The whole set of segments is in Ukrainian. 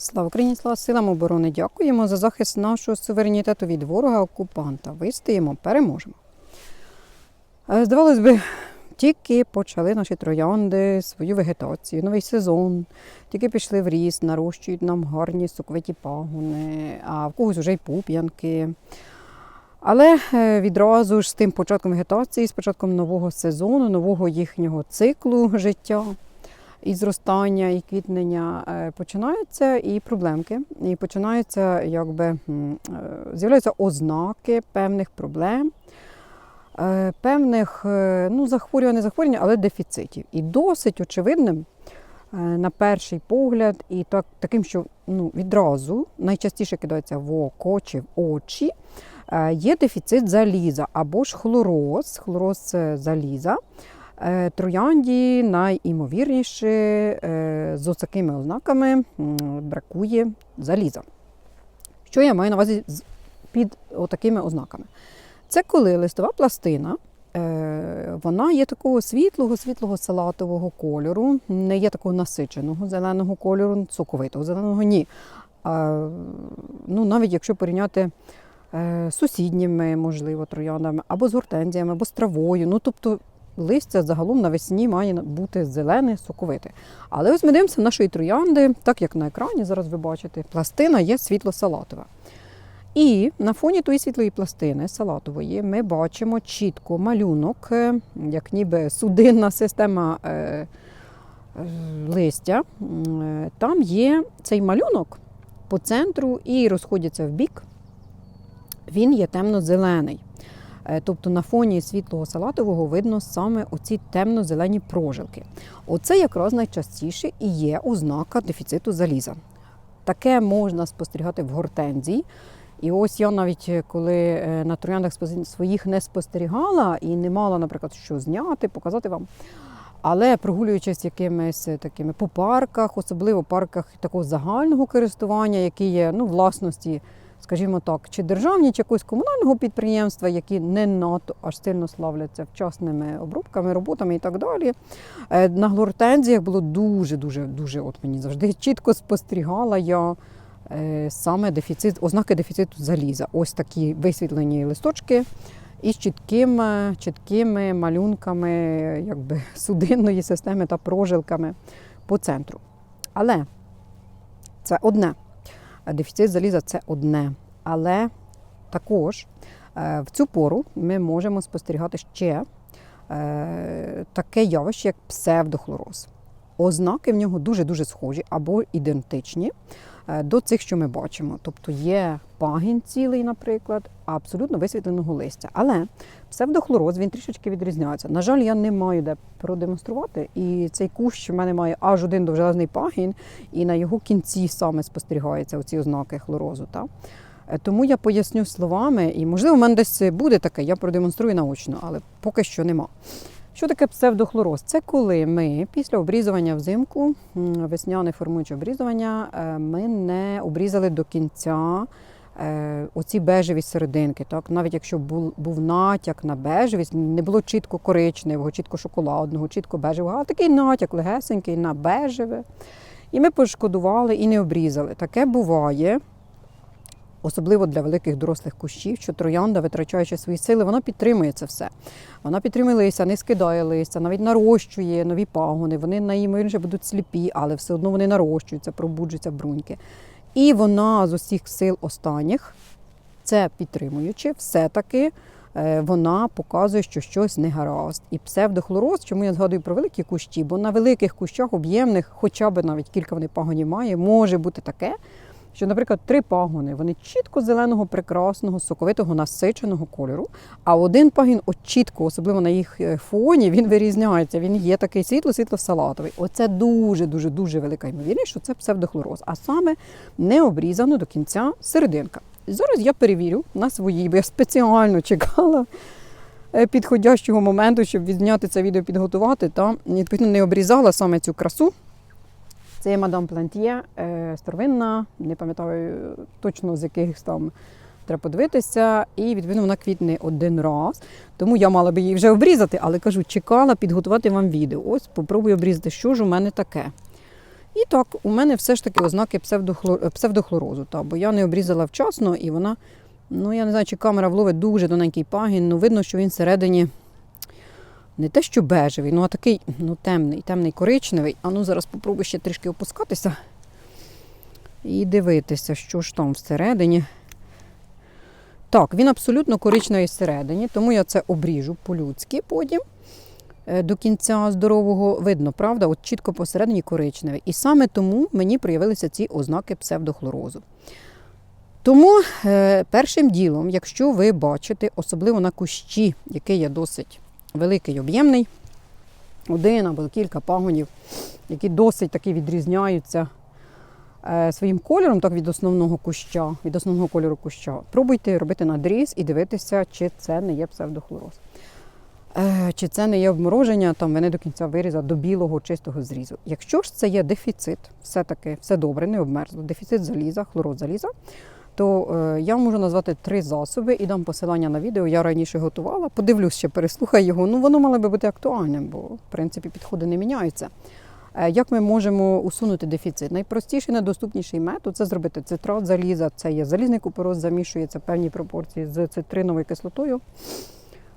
Слава Україні, слава силам оборони! Дякуємо за захист нашого суверенітету від ворога-окупанта. Вистоїмо, переможемо. Е, Здавалось би, тільки почали наші троянди свою вегетацію, новий сезон, тільки пішли в ріст, нарощують нам гарні соковиті пагони, а в когось вже й пуп'янки. Але е, відразу ж з тим початком вегетації, з початком нового сезону, нового їхнього циклу життя і зростання, і квітнення е, починаються і проблемки. І починаються, якби е, з'являються ознаки певних проблем, е, певних ну, захворювань, захворювань, але дефіцитів. І досить очевидним на перший погляд, і так, таким, що ну, відразу найчастіше кидається в око чи в очі. Є дефіцит заліза або ж хлороз, хлороз це заліза. Е, Троянді найімовірніше е, з такими ознаками бракує заліза. Що я маю на увазі під такими ознаками? Це коли листова пластина, е, вона є такого світлого, світлого салатового кольору, не є такого насиченого зеленого кольору, соковитого зеленого, ні. А, ну, навіть якщо порівняти сусідніми, можливо, трояндами, або з гортензіями, або з травою. Ну, тобто листя загалом навесні має бути зелене, соковите. Але ось ми дивимося нашої троянди, так як на екрані, зараз ви бачите, пластина є світло-салатова. І на фоні тої світлої пластини салатової ми бачимо чітко малюнок, е, як ніби судинна система е, е, листя. Там є цей малюнок по центру і розходяться в бік. Він є темно-зелений. Е, Тобто на фоні світлого салатового видно саме оці темно-зелені прожилки. Оце якраз найчастіше і є ознака дефіциту заліза. Таке можна спостерігати в гортензії. І ось я навіть е, коли е, на трояндах своїх не спостерігала і не мала, наприклад, що зняти, показати вам. Але прогулюючись якимись такими по парках, особливо парках такого загального користування, які є ну, власності, скажімо так, чи державні, чи якогось комунального підприємства, які не надто аж сильно славляться вчасними обробками, роботами і так далі. Е, На гортензіях було дуже, дуже, от мені завжди чітко спостерігала я е, саме дефіцит, ознаки дефіциту заліза. Ось такі висвітлені листочки із чіткими, чіткими малюнками якби, судинної системи та прожилками по центру. Але це одне. Дефіцит заліза це одне. Але також е, в цю пору ми можемо спостерігати ще е, таке явище, як псевдохлороз. Ознаки в нього дуже-дуже схожі або ідентичні е, до цих, що ми бачимо. Тобто є пагін цілий, наприклад, абсолютно висвітленого листя. Але псевдохлороз він трішечки відрізняється. На жаль, я не маю де продемонструвати. І цей кущ в мене має аж один довжелезний пагін, і на його кінці саме спостерігаються оці ознаки хлорозу. Та? Е, Тому я поясню словами, і можливо, в мене десь буде таке, я продемонструю наочно, але поки що нема. Що таке псевдохлороз? Це коли ми після обрізування взимку, весняне формуюче обрізування, е, ми не обрізали до кінця е, оці бежеві серединки. Так? Навіть якщо був, був натяк на бежевість, не було чітко коричневого, чітко шоколадного, чітко бежевого, а такий натяк легесенький на бежеве. І ми пошкодували і не обрізали. Таке буває. Особливо для великих дорослих кущів, що троянда, витрачаючи свої сили, вона підтримує це все. Вона підтримує листя, не скидає листя, навіть нарощує нові пагони. Вони найімовірніше будуть сліпі, але все одно вони нарощуються, пробуджуються бруньки. І вона з усіх сил останніх, це підтримуючи, все-таки е, вона показує, що щось не гаразд. І псевдохлороз, чому я згадую про великі кущі, бо на великих кущах об'ємних, хоча б навіть кілька вони пагонів має, може бути таке, що, наприклад, три пагони вони чітко зеленого, прекрасного, соковитого, насиченого кольору, а один пагін от чітко, особливо на їх е, фоні, він вирізняється. Він є такий світло-світло-салатовий. Оце дуже дуже дуже велика ймовірність, що це псевдохлороз, а саме не обрізано до кінця серединка. Зараз я перевірю на своїй, бо я спеціально чекала е, підходящого моменту, щоб відзняти це відео, підготувати. Та відповідно не обрізала саме цю красу. Це мадам Плантьє, е, старовинна, не пам'ятаю точно з яких там треба подивитися. І відповідно вона квітне один раз. Тому я мала би її вже обрізати, але кажу, чекала підготувати вам відео. Ось попробую обрізати, що ж у мене таке. І так, у мене все ж таки ознаки псевдохлор... псевдохлорозу. Та, бо я не обрізала вчасно, і вона, ну я не знаю, чи камера вловить дуже тоненький пагін, ну видно, що він всередині не те, що бежевий, ну а такий ну, темний, темний коричневий. А ну зараз попробую ще трішки опускатися і дивитися, що ж там всередині. Так, він абсолютно коричневий всередині, тому я це обріжу по-людськи потім. Е, До кінця здорового видно, правда, от чітко посередині коричневий. І саме тому мені проявилися ці ознаки псевдохлорозу. Тому е, першим ділом, якщо ви бачите, особливо на кущі, який є досить великий об'ємний, один або кілька пагонів, які досить таки відрізняються е, своїм кольором, так від основного куща, від основного кольору куща, пробуйте робити надріз і дивитися, чи це не є псевдохлороз. Е, Чи це не є обмороження, там ви не до кінця виріза до білого чистого зрізу. Якщо ж це є дефіцит, все-таки все добре, не обмерзло, дефіцит заліза, хлород заліза, то е, я можу назвати три засоби і дам посилання на відео. Я раніше готувала. Подивлюсь ще, переслухаю його. Ну воно мало би бути актуальним, бо в принципі підходи не міняються. Е, Як ми можемо усунути дефіцит? Найпростіший, найдоступніший метод це зробити цитрат заліза. Це є залізний купороз, замішується в певній пропорції з цитриновою кислотою.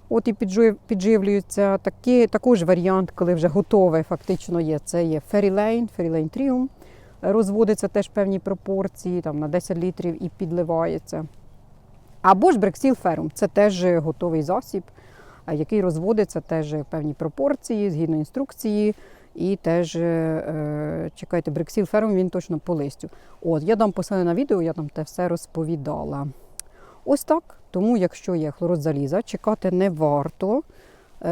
От і піджив- підживлюється. Такий, також варіант, коли вже готове фактично є. Це є ферілейн, ферілейн тріум. Розводиться теж в певній пропорції, там на 10 літрів і підливається. Або ж брексіл ферум. Це теж готовий засіб, який розводиться теж в певній пропорції, згідно інструкції. І теж е, чекайте, брексіл ферум він точно по листю. От, я дам посилання на відео, я там те все розповідала. Ось так. Тому, якщо є хлорид заліза, чекати не варто, е,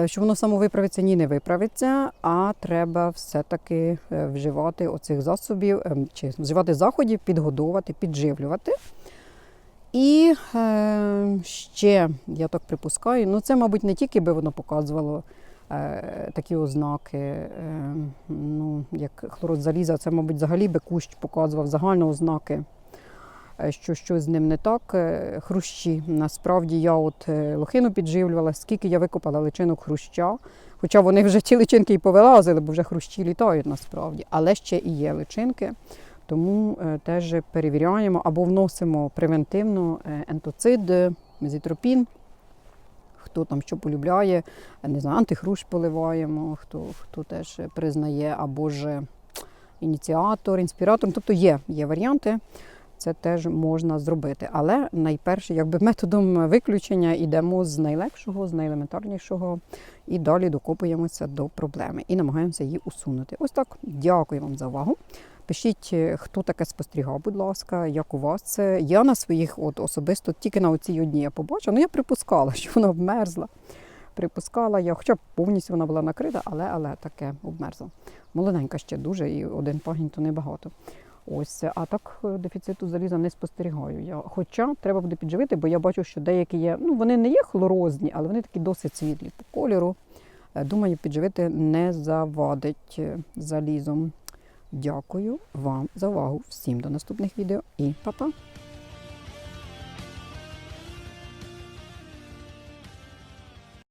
що воно само виправиться, ні, не виправиться, а треба все-таки е, вживати оцих засобів, ем, чи вживати заходів, підгодовувати, підживлювати. І е, ще, я так припускаю, ну це, мабуть, не тільки би воно показувало е, такі ознаки, е, ну, як хлорид заліза, це, мабуть, взагалі би кущ показував загально ознаки. е, що щось з ним не так. Е, Хрущі. Насправді я от е, лохину підживлювала, скільки я викопала личинок хруща. Хоча вони вже ті личинки і повилазили, бо вже хрущі літають насправді. Але ще і є личинки. Тому е, теж перевіряємо або вносимо превентивно е, ентоцид, е, мезітропін. Хто там що полюбляє, е, не знаю, антихрущ поливаємо, хто, хто теж признає, або ж ініціатор, інспіратор. Тобто є, є варіанти це теж можна зробити. Але найперше, якби методом виключення йдемо з найлегшого, з найелементарнішого, і далі докопуємося до проблеми і намагаємося її усунути. Ось так. Дякую вам за увагу. Пишіть, хто таке спостерігав, будь ласка, як у вас це. Я на своїх, от особисто тільки на оцій одній я побачила. Ну я припускала, що вона обмерзла. Припускала я, хоча б повністю вона була накрита, але але таке обмерзла. Молоденька ще дуже, і один пагінь то небагато. Ось, а так е, дефіциту заліза не спостерігаю. Я. Хоча треба буде підживити, бо я бачу, що деякі є, ну вони не є хлорозні, але вони такі досить світлі по кольору. Е, Думаю, підживити не завадить е, залізом. Дякую вам за увагу. Всім до наступних відео і па-па!